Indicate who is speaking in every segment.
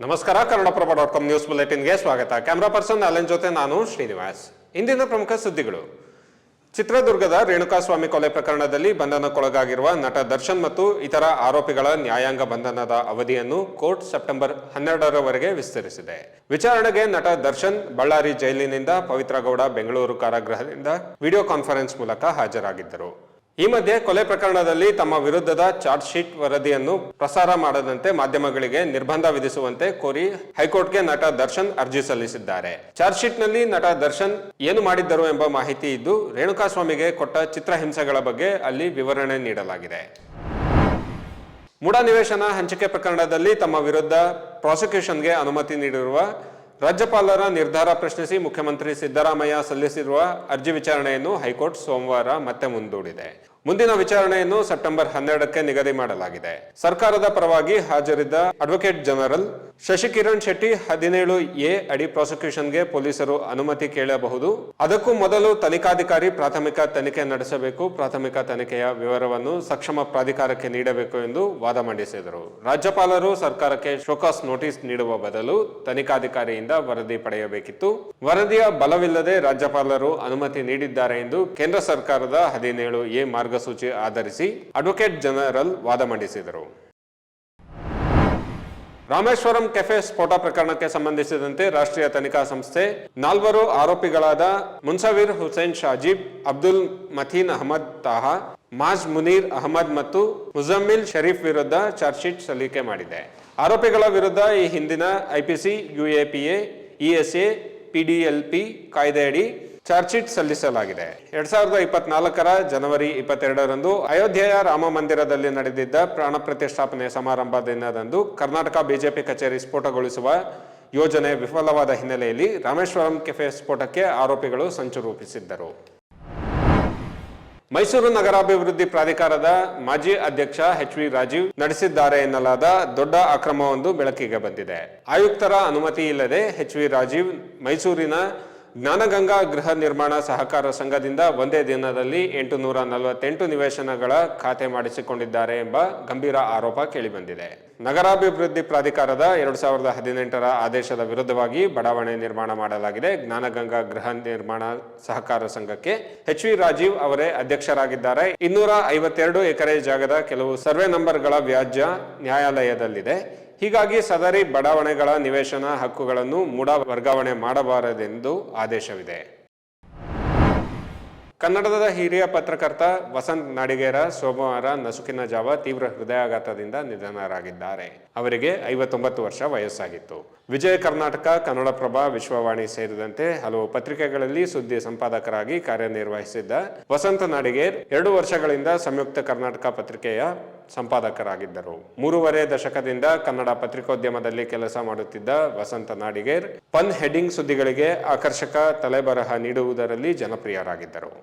Speaker 1: ನಮಸ್ಕಾರ, Kannadaprabha dot com news ಬುಲೆಟಿನ್ಗೆ ಸ್ವಾಗತ. ಕ್ಯಾಮ್ರಾ ಪರ್ಸನ್ ಅಲೆನ್ ಜೊತೆ ನಾನು ಶ್ರೀನಿವಾಸ್. ಇಂದಿನ ಪ್ರಮುಖ ಸುದ್ದಿಗಳು. ಚಿತ್ರದುರ್ಗದ ರೇಣುಕಾಸ್ವಾಮಿ ಕೊಲೆ ಪ್ರಕರಣದಲ್ಲಿ ಬಂಧನಕ್ಕೊಳಗಾಗಿರುವ ನಟ ದರ್ಶನ್ ಮತ್ತು ಇತರ ಆರೋಪಿಗಳ ನ್ಯಾಯಾಂಗ ಬಂಧನದ ಅವಧಿಯನ್ನು ಕೋರ್ಟ್ ಸೆಪ್ಟೆಂಬರ್ ಹನ್ನೆರಡರವರೆಗೆ ವಿಸ್ತರಿಸಿದೆ. ವಿಚಾರಣೆಗೆ ನಟ ದರ್ಶನ್ ಬಳ್ಳಾರಿ ಜೈಲಿನಿಂದ ಪವಿತ್ರ ಗೌಡ ಬೆಂಗಳೂರು ಕಾರಾಗೃಹದಿಂದ ವಿಡಿಯೋ ಕಾನ್ಫರೆನ್ಸ್ ಮೂಲಕ ಹಾಜರಾಗಿದ್ದರು. ಈ ಮಧ್ಯೆ ಕೊಲೆ ಪ್ರಕರಣದಲ್ಲಿ ತಮ್ಮ ವಿರುದ್ಧದ ಚಾರ್ಜ್ ಶೀಟ್ ವರದಿಯನ್ನು ಪ್ರಸಾರ ಮಾಡದಂತೆ ಮಾಧ್ಯಮಗಳಿಗೆ ನಿರ್ಬಂಧ ವಿಧಿಸುವಂತೆ ಕೋರಿ ಹೈಕೋರ್ಟ್ಗೆ ನಟ ದರ್ಶನ್ ಅರ್ಜಿ ಸಲ್ಲಿಸಿದ್ದಾರೆ. ಚಾರ್ಜ್ ಶೀಟ್ನಲ್ಲಿ ನಟ ದರ್ಶನ್ ಏನು ಮಾಡಿದ್ದರು ಎಂಬ ಮಾಹಿತಿ ಇದ್ದು, ರೇಣುಕಾಸ್ವಾಮಿಗೆ ಕೊಟ್ಟ ಚಿತ್ರಹಿಂಸೆಗಳ ಬಗ್ಗೆ ಅಲ್ಲಿ ವಿವರಣೆ ನೀಡಲಾಗಿದೆ. ಮೂಢನಿವೇಶನ ನಿವೇಶನ ಹಂಚಿಕೆ ಪ್ರಕರಣದಲ್ಲಿ ತಮ್ಮ ವಿರುದ್ಧ ಪ್ರಾಸಿಕ್ಯೂಷನ್ಗೆ ಅನುಮತಿ ನೀಡಿರುವ ರಾಜ್ಯಪಾಲರ ನಿರ್ಧಾರ ಪ್ರಶ್ನಿಸಿ ಮುಖ್ಯಮಂತ್ರಿ ಸಿದ್ದರಾಮಯ್ಯ ಸಲ್ಲಿಸಿರುವ ಅರ್ಜಿ ವಿಚಾರಣೆಯನ್ನು ಹೈಕೋರ್ಟ್ ಸೋಮವಾರ ಮತ್ತೆ ಮುಂದೂಡಿದೆ. ಮುಂದಿನ ವಿಚಾರಣೆಯನ್ನು ಸೆಪ್ಟೆಂಬರ್ ಹನ್ನೆರಡಕ್ಕೆ ನಿಗದಿ ಮಾಡಲಾಗಿದೆ. ಸರ್ಕಾರದ ಪರವಾಗಿ ಹಾಜರಿದ್ದ ಅಡ್ವೊಕೇಟ್ ಜನರಲ್ ಶಶಿಕಿರಣ್ ಶೆಟ್ಟಿ ಹದಿನೇಳು ಎ ಅಡಿ ಪ್ರಾಸಿಕ್ಯೂಷನ್ಗೆ ಪೊಲೀಸರು ಅನುಮತಿ ಕೇಳಬಹುದು. ಅದಕ್ಕೂ ಮೊದಲು ತನಿಖಾಧಿಕಾರಿ ಪ್ರಾಥಮಿಕ ತನಿಖೆ ನಡೆಸಬೇಕು. ಪ್ರಾಥಮಿಕ ತನಿಖೆಯ ವಿವರವನ್ನು ಸಕ್ಷಮ ಪ್ರಾಧಿಕಾರಕ್ಕೆ ನೀಡಬೇಕು ಎಂದು ವಾದ ಮಂಡಿಸಿದರು. ರಾಜ್ಯಪಾಲರು ಸರ್ಕಾರಕ್ಕೆ ಶೋಕಾಸ್ ನೋಟಿಸ್ ನೀಡುವ ಬದಲು ತನಿಖಾಧಿಕಾರಿಯಿಂದ ವರದಿ ಪಡೆಯಬೇಕಿತ್ತು. ವರದಿಯ ಬಲವಿಲ್ಲದೆ ರಾಜ್ಯಪಾಲರು ಅನುಮತಿ ನೀಡಿದ್ದಾರೆ ಎಂದು ಕೇಂದ್ರ ಸರ್ಕಾರದ ಹದಿನೇಳು ಎ ಮಾರ್ಗಸೂಚಿ ಆಧರಿಸಿ ಅಡ್ವೊಕೇಟ್ ಜನರಲ್ ವಾದ ಮಂಡಿಸಿದರು. ರಾಮೇಶ್ವರಂ ಕೆಫೆ ಸ್ಫೋಟ ಪ್ರಕರಣಕ್ಕೆ ಸಂಬಂಧಿಸಿದಂತೆ ರಾಷ್ಟ್ರೀಯ ತನಿಖಾ ಸಂಸ್ಥೆ ನಾಲ್ವರು ಆರೋಪಿಗಳಾದ ಮುನ್ಸವೀರ್ ಹುಸೇನ್ ಶಾಜೀಬ್, ಅಬ್ದುಲ್ ಮಥೀನ್ ಅಹಮದ್ ತಾಹಾ, ಮಾಜ್ ಮುನೀರ್ ಅಹಮದ್ ಮತ್ತು ಮುಜಮ್ಮಿಲ್ ಶರೀಫ್ ವಿರುದ್ಧ ಚಾರ್ಜ್ ಶೀಟ್ ಸಲ್ಲಿಕೆ ಮಾಡಿದೆ. ಆರೋಪಿಗಳ ವಿರುದ್ಧ ಈ ಹಿಂದಿನ ಐಪಿಸಿ, ಯುಎಪಿಎ, ಇಎಸ್ಎ, ಪಿಡಿಎಲ್ಪಿ ಕಾಯ್ದೆಯಡಿ ಚಾರ್ಜ್ ಶೀಟ್ ಸಲ್ಲಿಸಲಾಗಿದೆ. ಎರಡ್ ಸಾವಿರದ ಇಪ್ಪತ್ನಾಲ್ಕರ ಜನವರಿ ಇಪ್ಪತ್ತೆರಡರಂದು ಅಯೋಧ್ಯೆಯ ರಾಮ ಮಂದಿರದಲ್ಲಿ ನಡೆದಿದ್ದ ಪ್ರಾಣ ಪ್ರತಿಷ್ಠಾಪನೆ ಸಮಾರಂಭ ದಿನದಂದು ಕರ್ನಾಟಕ ಬಿಜೆಪಿ ಕಚೇರಿ ಸ್ಫೋಟಗೊಳಿಸುವ ಯೋಜನೆ ವಿಫಲವಾದ ಹಿನ್ನೆಲೆಯಲ್ಲಿ ರಾಮೇಶ್ವರಂ ಕೆಫೆ ಸ್ಫೋಟಕ್ಕೆ ಆರೋಪಿಗಳು ಸಂಚು ರೂಪಿಸಿದ್ದರು. ಮೈಸೂರು ನಗರಾಭಿವೃದ್ಧಿ ಪ್ರಾಧಿಕಾರದ ಮಾಜಿ ಅಧ್ಯಕ್ಷ ಎಚ್ ವಿ ರಾಜೀವ್ ನಡೆಸಿದ್ದಾರೆ ಎನ್ನಲಾದ ದೊಡ್ಡ ಅಕ್ರಮವೊಂದು ಬೆಳಕಿಗೆ ಬಂದಿದೆ. ಆಯುಕ್ತರ ಅನುಮತಿ ಇಲ್ಲದೆ ಎಚ್ ವಿ ರಾಜೀವ್ ಮೈಸೂರಿನ ಜ್ಞಾನಗಂಗಾ ಗೃಹ ನಿರ್ಮಾಣ ಸಹಕಾರ ಸಂಘದಿಂದ ಒಂದೇ ದಿನದಲ್ಲಿ ಎಂಟು ನೂರ ನಲವತ್ತೆಂಟು ನಿವೇಶನಗಳ ಖಾತೆ ಮಾಡಿಸಿಕೊಂಡಿದ್ದಾರೆ ಎಂಬ ಗಂಭೀರ ಆರೋಪ ಕೇಳಿಬಂದಿದೆ. ನಗರಾಭಿವೃದ್ಧಿ ಪ್ರಾಧಿಕಾರದ ಎರಡು ಸಾವಿರದ ಹದಿನೆಂಟರ ಆದೇಶದ ವಿರುದ್ಧವಾಗಿ ಬಡಾವಣೆ ನಿರ್ಮಾಣ ಮಾಡಲಾಗಿದೆ. ಜ್ಞಾನಗಂಗಾ ಗೃಹ ನಿರ್ಮಾಣ ಸಹಕಾರ ಸಂಘಕ್ಕೆ ಎಚ್ ವಿ ರಾಜೀವ್ ಅವರೇ ಅಧ್ಯಕ್ಷರಾಗಿದ್ದಾರೆ. ಇನ್ನೂರ ಐವತ್ತೆರಡು ಎಕರೆ ಜಾಗದ ಕೆಲವು ಸರ್ವೆ ನಂಬರ್ಗಳ ವ್ಯಾಜ್ಯ ನ್ಯಾಯಾಲಯದಲ್ಲಿದೆ. ಹೀಗಾಗಿ ಸದರಿ ಬಡಾವಣೆಗಳ ನಿವೇಶನ ಹಕ್ಕುಗಳನ್ನು ಮೂಡ ವರ್ಗಾವಣೆ ಮಾಡಬಾರದೆಂದು ಆದೇಶವಿದೆ. ಕನ್ನಡದ ಹಿರಿಯ ಪತ್ರಕರ್ತ ವಸಂತ್ ನಾಡಿಗೇರ ಸೋಮವಾರ ನಸುಕಿನ ಜಾವ ತೀವ್ರ ಹೃದಯಾಘಾತದಿಂದ ನಿಧನರಾಗಿದ್ದಾರೆ. ಅವರಿಗೆ ಐವತ್ತೊಂಬತ್ತು ವರ್ಷ ವಯಸ್ಸಾಗಿತ್ತು. ವಿಜಯ ಕರ್ನಾಟಕ, ಕನ್ನಡಪ್ರಭ, ವಿಶ್ವವಾಣಿ ಸೇರಿದಂತೆ ಹಲವು ಪತ್ರಿಕೆಗಳಲ್ಲಿ ಸುದ್ದಿ ಸಂಪಾದಕರಾಗಿ ಕಾರ್ಯನಿರ್ವಹಿಸಿದ್ದ ವಸಂತ ನಾಡಿಗೇರ್ ಎರಡು ವರ್ಷಗಳಿಂದ ಸಂಯುಕ್ತ ಕರ್ನಾಟಕ ಪತ್ರಿಕೆಯ ಸಂಪಾದಕರಾಗಿದ್ದರು. ಮೂರುವರೆ ದಶಕದಿಂದ ಕನ್ನಡ ಪತ್ರಿಕೋದ್ಯಮದಲ್ಲಿ ಕೆಲಸ ಮಾಡುತ್ತಿದ್ದ ವಸಂತ ನಾಡಿಗೇರ್ ಪನ್ ಹೆಡ್ಡಿಂಗ್ ಸುದ್ದಿಗಳಿಗೆ ಆಕರ್ಷಕ ತಲೆಬರಹ ನೀಡುವುದರಲ್ಲಿ ಜನಪ್ರಿಯರಾಗಿದ್ದರು.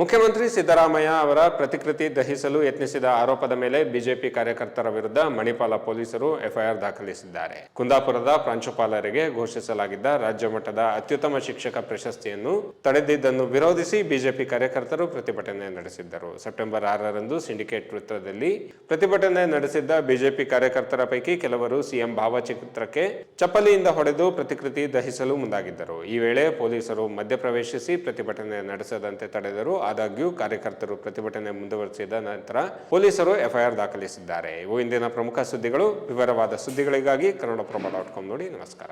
Speaker 1: ಮುಖ್ಯಮಂತ್ರಿ ಸಿದ್ದರಾಮಯ್ಯ ಅವರ ಪ್ರತಿಕೃತಿ ದಹಿಸಲು ಯತ್ನಿಸಿದ ಆರೋಪದ ಮೇಲೆ ಬಿಜೆಪಿ ಕಾರ್ಯಕರ್ತರ ವಿರುದ್ಧ ಮಣಿಪಾಲ ಪೊಲೀಸರು ಎಫ್ಐಆರ್ ದಾಖಲಿಸಿದ್ದಾರೆ. ಕುಂದಾಪುರದ ಪ್ರಾಂಶುಪಾಲರಿಗೆ ಘೋಷಿಸಲಾಗಿದ್ದ ರಾಜ್ಯ ಮಟ್ಟದ ಅತ್ಯುತ್ತಮ ಶಿಕ್ಷಕ ಪ್ರಶಸ್ತಿಯನ್ನು ತಡೆದಿದ್ದನ್ನು ವಿರೋಧಿಸಿ ಬಿಜೆಪಿ ಕಾರ್ಯಕರ್ತರು ಪ್ರತಿಭಟನೆ ನಡೆಸಿದ್ದರು. ಸೆಪ್ಟೆಂಬರ್ ಆರರಂದು ಸಿಂಡಿಕೇಟ್ ವೃತ್ತದಲ್ಲಿ ಪ್ರತಿಭಟನೆ ನಡೆಸಿದ್ದ ಬಿಜೆಪಿ ಕಾರ್ಯಕರ್ತರ ಪೈಕಿ ಕೆಲವರು ಸಿಎಂ ಭಾವಚಿತ್ರಕ್ಕೆ ಚಪ್ಪಲಿಯಿಂದ ಹೊಡೆದು ಪ್ರತಿಕೃತಿ ದಹಿಸಲು ಮುಂದಾಗಿದ್ದರು. ಈ ವೇಳೆ ಪೊಲೀಸರು ಮಧ್ಯಪ್ರವೇಶಿಸಿ ಪ್ರತಿಭಟನೆ ನಡೆಸದಂತೆ ತಡೆದರು. ಆದಾಗ್ಯೂ ಕಾರ್ಯಕರ್ತರು ಪ್ರತಿಭಟನೆ ಮುಂದುವರಿಸಿದ ನಂತರ ಪೊಲೀಸರು ಎಫ್ಐಆರ್ ದಾಖಲಿಸಿದ್ದಾರೆ. ಇವು ಇಂದಿನ ಪ್ರಮುಖ ಸುದ್ದಿಗಳು. ವಿವರವಾದ ಸುದ್ದಿಗಳಿಗಾಗಿ ಕನ್ನಡಪ್ರಭ ಡಾಟ್ ಕಾಮ್ ನೋಡಿ. ನಮಸ್ಕಾರ.